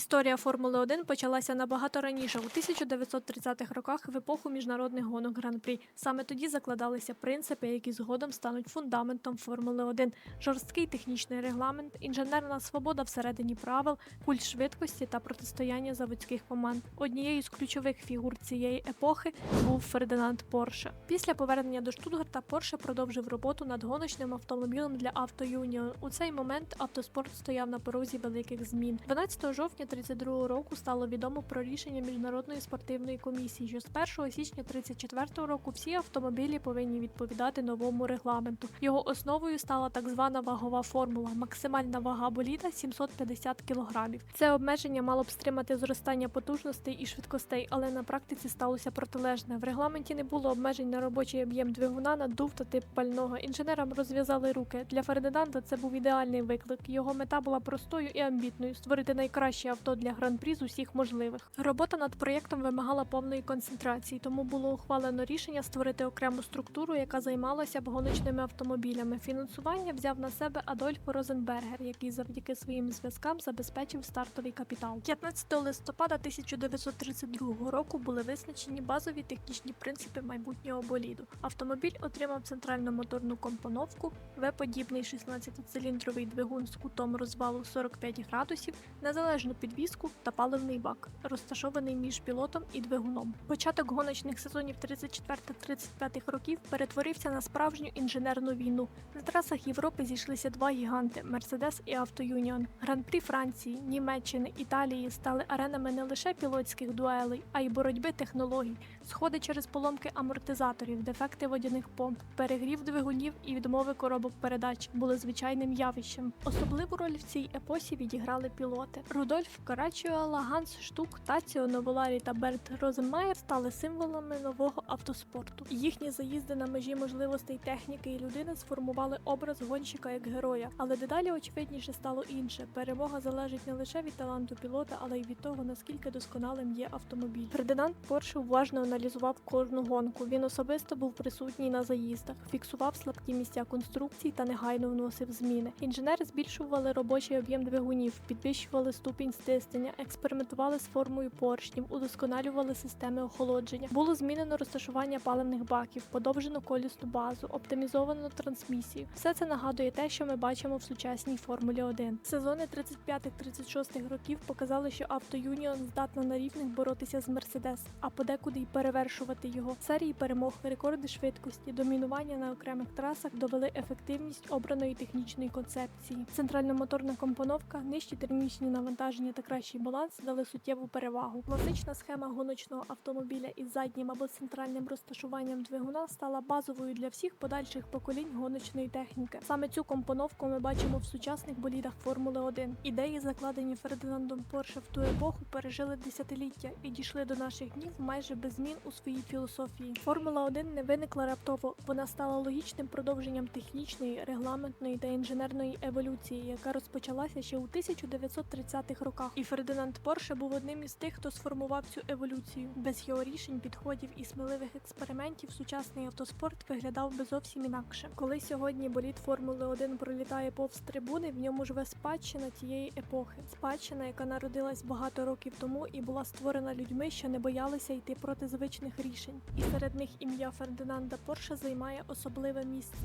Історія Формули 1 почалася набагато раніше, у 1930-х роках в епоху міжнародних гонок Гран-прі. Саме тоді закладалися принципи, які згодом стануть фундаментом Формули 1. Жорсткий технічний регламент, інженерна свобода всередині правил, культ швидкості та протистояння заводських команд. Однією з ключових фігур цієї епохи був Фердинанд Порше. Після повернення до Штутгарта Порше продовжив роботу над гоночним автомобілем для Авто Юніон. У цей момент автоспорт стояв на порозі великих змін. 12 жовтня 32 року стало відомо про рішення міжнародної спортивної комісії, що з 1 січня 34 року всі автомобілі повинні відповідати новому регламенту. Його основою стала так звана вагова формула. Максимальна вага боліда 750 кг. Це обмеження мало б стримати зростання потужностей і швидкостей, але на практиці сталося протилежне. В регламенті не було обмежень на робочий об'єм двигуна, надув та тип пального. Інженерам розв'язали руки. Для Фердинанда це був ідеальний виклик. Його мета була простою і амбітною створити найкраще авто для гран-прі з усіх можливих. Робота над проєктом вимагала повної концентрації, тому було ухвалено рішення створити окрему структуру, яка займалася б гоночними автомобілями. Фінансування взяв на себе Адольф Розенбергер, який завдяки своїм зв'язкам забезпечив стартовий капітал. 15 листопада 1932 року були визначені базові технічні принципи майбутнього боліду. Автомобіль отримав центральну моторну компоновку, В-подібний 16-циліндровий двигун з кутом розвалу 45 градусів, незалежну підвіску та паливний бак, розташований між пілотом і двигуном. Початок гоночних сезонів 34-35 років перетворився на справжню інженерну війну. На трасах Європи зійшлися два гіганти Мерседес і Авто Юніон. Гран-прі Франції, Німеччини, Італії стали аренами не лише пілотських дуелей, а й боротьби технологій, сходи через поломки амортизаторів, дефекти водяних помп, перегрів двигунів і відмови коробок передач були звичайним явищем. Особливу роль в цій епосі відіграли пілоти. Рудольф Карачуела, Ганс Штук, Таціо Новоларі та Берт Розенмаєр стали символами нового автоспорту. Їхні заїзди на межі можливостей техніки і людини сформували образ гонщика як героя, але дедалі очевидніше стало інше. Перемога залежить не лише від таланту пілота, але й від того, наскільки досконалим є автомобіль. Фердинанд Порше уважно аналізував кожну гонку. Він особисто був присутній на заїздах, фіксував слабкі місця конструкцій та негайно вносив зміни. Інженери збільшували робочий об'єм двигунів, підвищували ступінь стиснення, експериментували з формою поршнів, удосконалювали системи охолодження. Було змінено розташування паливних баків, подовжено колісну базу, оптимізовано трансмісію. Все це нагадує те, що ми бачимо в сучасній Формулі 1. Сезони 35-36 років показали, що Авто Юніон здатна на рівних боротися з Мерседес, а подекуди й перевершувати його. Серії перемог, рекорди швидкості, домінування на окремих трасах довели ефективність обраної технічної концепції. Центральна моторна компоновка, нижчі термічні навантаження та кращий баланс дали суттєву перевагу. Класична схема гоночного автомобіля із заднім або центральним розташуванням двигуна стала базовою для всіх подальших поколінь гоночної техніки. Саме цю компоновку ми бачимо в сучасних болідах Формули 1. Ідеї, закладені Фердинандом Порше в ту епоху, пережили десятиліття і дійшли до наших днів майже без змін у своїй філософії. Формула 1 не виникла раптово, вона стала логічним продовженням технічної, регламентної та інженерної еволюції, яка розпочалася ще у 1930-х роках. І Фердинанд Порше був одним із тих, хто сформував цю еволюцію. Без його рішень, підходів і сміливих експериментів сучасний автоспорт виглядав би зовсім інакше. Коли сьогодні болід Формули 1 пролітає повз трибуни, в ньому живе спадщина тієї епохи. Спадщина, яка народилась багато років тому і була створена людьми, що не боялися йти проти звичних рішень. І серед них ім'я Фердинанда Порше займає особливе місце.